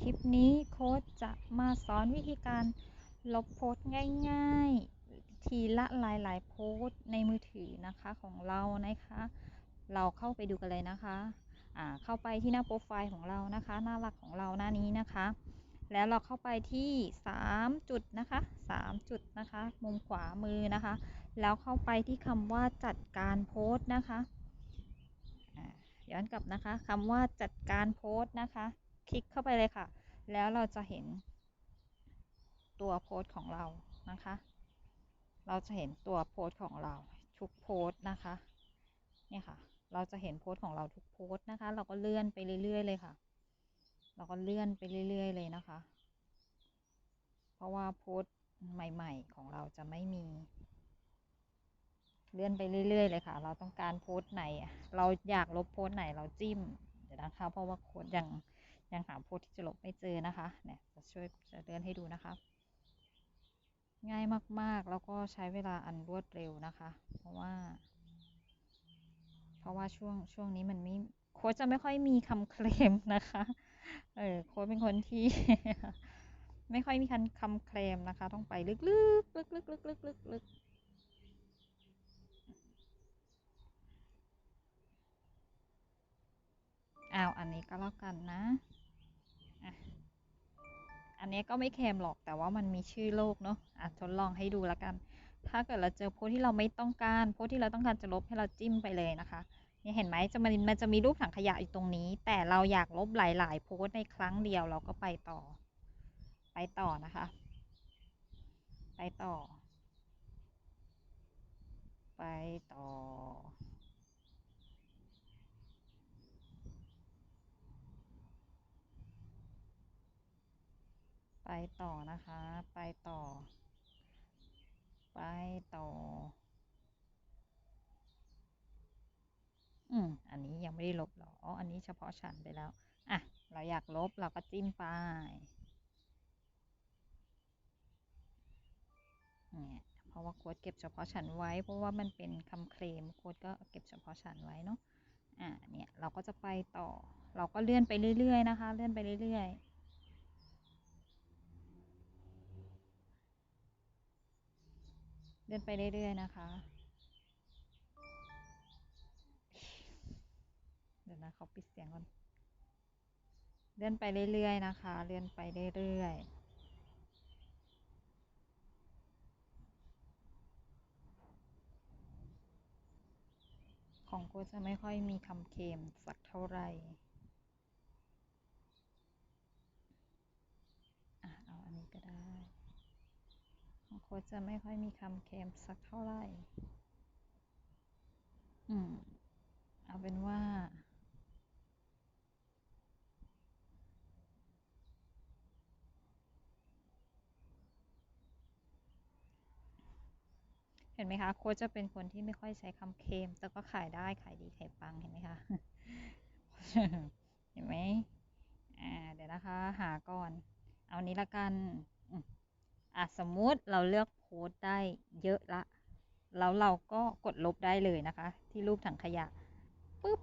คลิปนี้โค้ชจะมาสอนวิธีการลบโพสต์ง่ายๆ ทีละหลายๆ โพสต์ในมือถือนะคะของเรานะคะ เราเข้าไปดูกันเลยนะคะอ่าเข้าไปที่หน้าโปรไฟล์ของเรานะคะ หน้าหลักของเราหน้านี้นะคะ แล้วเราเข้าไปที่ 3 จุดนะคะ3จุดนะคะ มุมขวามือนะคะ แล้วเข้าไปที่คำว่าจัดการโพสต์นะคะย้อนกลับนะคะคำว่าจัดการโพสต์นะคะ คลิกเข้าไปเลยค่ะ แล้วเราจะเห็นตัวโพสต์ของเรานะคะ เราจะเห็นตัวโพสต์ของเราทุกโพสต์นะคะ เนี่ยค่ะ เราจะเห็นโพสต์ของเราทุกโพสต์นะคะ เราก็เลื่อนไปเรื่อย ๆ เลยค่ะ เราก็เลื่อนไปเรื่อย ๆ เลยนะคะ เพราะว่าโพสต์ใหม่ ๆ ของเราจะไม่มี เลื่อนไปเรื่อย ๆ เลยค่ะ เราต้องการโพสต์ไหน เราอยากลบโพสต์ไหนเราจิ้ม เดี๋ยวนะคะ เพราะว่าโค้ดยัง ยังหาโพสที่จะลบไม่เจอนะคะเนี่ยจะช่วยจะเลื่อนให้ดูนะคะ ง่ายมากๆ แล้วก็ใช้เวลาอันรวดเร็วนะคะ เพราะว่า เพราะว่าช่วงช่วงนี้มันไม่โค้ดจะไม่ค่อยมีคำเคลมนะคะ เออโค้ดเป็นคนที่ ไม่ค่อยมีคันคำเคลมนะคะ ต้องไปลึกๆลึกๆลึกๆลึกๆ ลึกๆลึกอ้าวอันนี้ก็แล้วกันนะ อันนี้ก็ไม่เคลมหรอกแต่ว่ามันมีชื่อโลกเนาะอะทดลองให้ดูแล้วกัน ถ้าเกิดเราเจอโพสที่เราไม่ต้องการโพสที่เราต้องการจะลบให้เราจิ้มไปเลยนะคะเนี่เห็นไหมจะมันมันจะมีรูปถังขยะอยู่ตรงนี้ แต่เราอยากลบหลาย ๆ โพสในครั้งเดียวเราก็ไปต่อ ไปต่อนะคะ ไปต่อ ไปต่อ ไปต่อนะคะ ไปต่อ ไปต่อ อืม อันนี้ยังไม่ได้ลบหรอ อ๋อ อันนี้เฉพาะฉันไปแล้ว อะ เราอยากลบเราก็จิ้มไปเนี่ยเพราะว่าโค้ดเก็บเฉพาะฉันไว้ เพราะว่ามันเป็นคำเคลมโค้ดก็เก็บเฉพาะฉันไว้เนาะ อ่าเนี่ย เราก็จะไปต่อ เราก็เลื่อนไปเรื่อยๆนะคะ เลื่อนไปเรื่อยๆ เลื่อนไปเรื่อยๆนะคะ เดี๋ยวนะเขาปิดเสียงก่อนเลื่อนไปเรื่อยๆนะคะเลื่อนไปเรื่อยๆของกูจะไม่ค่อยมีคำเค็มสักเท่าไหร่ อะ เอาอันนี้ก็ได้ ของโคจะไม่ค่อยมีคำเค็มสักเท่าไหร่ อืม เอาเป็นว่า เห็นไหมคะ โค้ชจะเป็นคนที่ไม่ค่อยใช้คำเค็ม แต่ก็ขายได้ขายดีขายปัง เห็นไหมคะ เห็นไหม อ่า เดี๋ยวนะคะ หาก่อน เอานี้ละกัน อะสมมุติเราเลือกโพสต์ได้เยอะละ แล้วเราก็กดลบได้เลยนะคะ ที่รูปถังขยะปุ๊บ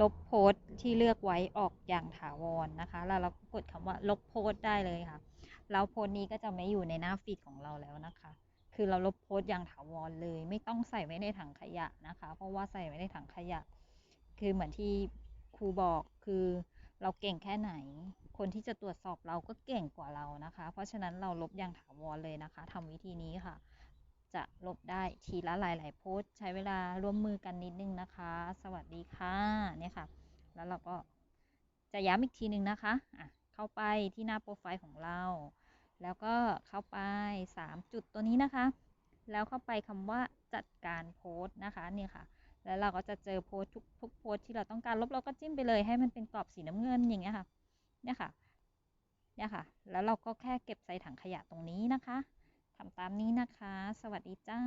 ลบโพสต์ที่เลือกไว้ออกอย่างถาวรนะคะ แล้วเราก็กดคำว่าลบโพสต์ได้เลยค่ะ แล้วโพสต์นี้ก็จะไม่อยู่ในหน้าฟีดของเราแล้วนะคะ คือเราลบโพสต์อย่างถาวรเลย ไม่ต้องใส่ไว้ในถังขยะนะคะ เพราะว่าใส่ไว้ในถังขยะ คือเหมือนที่ครูบอกคือ เราเก่งแค่ไหน คนที่จะตรวจสอบเราก็เก่งกว่าเรานะคะ เพราะฉะนั้นเราลบอย่างถาวรเลยนะคะทำวิธีนี้ค่ะ จะลบได้ทีละหลาย ๆ โพสใช้เวลาร่วมมือกันนิดนึงนะคะ สวัสดีค่ะเนี่ยค่ะ แล้วเราก็จะย้ำอีกทีนึงนะคะอะเข้าไปที่หน้าโปรไฟล์ของเรา แล้วก็เข้าไป 3 จุดตัวนี้นะคะ แล้วเข้าไปคำว่าจัดการโพสต์นะคะเนี่ยค่ะ แล้วเราก็จะเจอโพสทุกทุกโพสที่เราต้องการลบเราก็จิ้มไปเลย ให้มันเป็นกรอบสีน้ำเงินอย่างเงี้ยค่ะ เนี่ยค่ะ เนี่ยค่ะ แล้วเราก็แค่เก็บใส่ถังขยะตรงนี้นะคะทำตามนี้นะคะ สวัสดีจ้า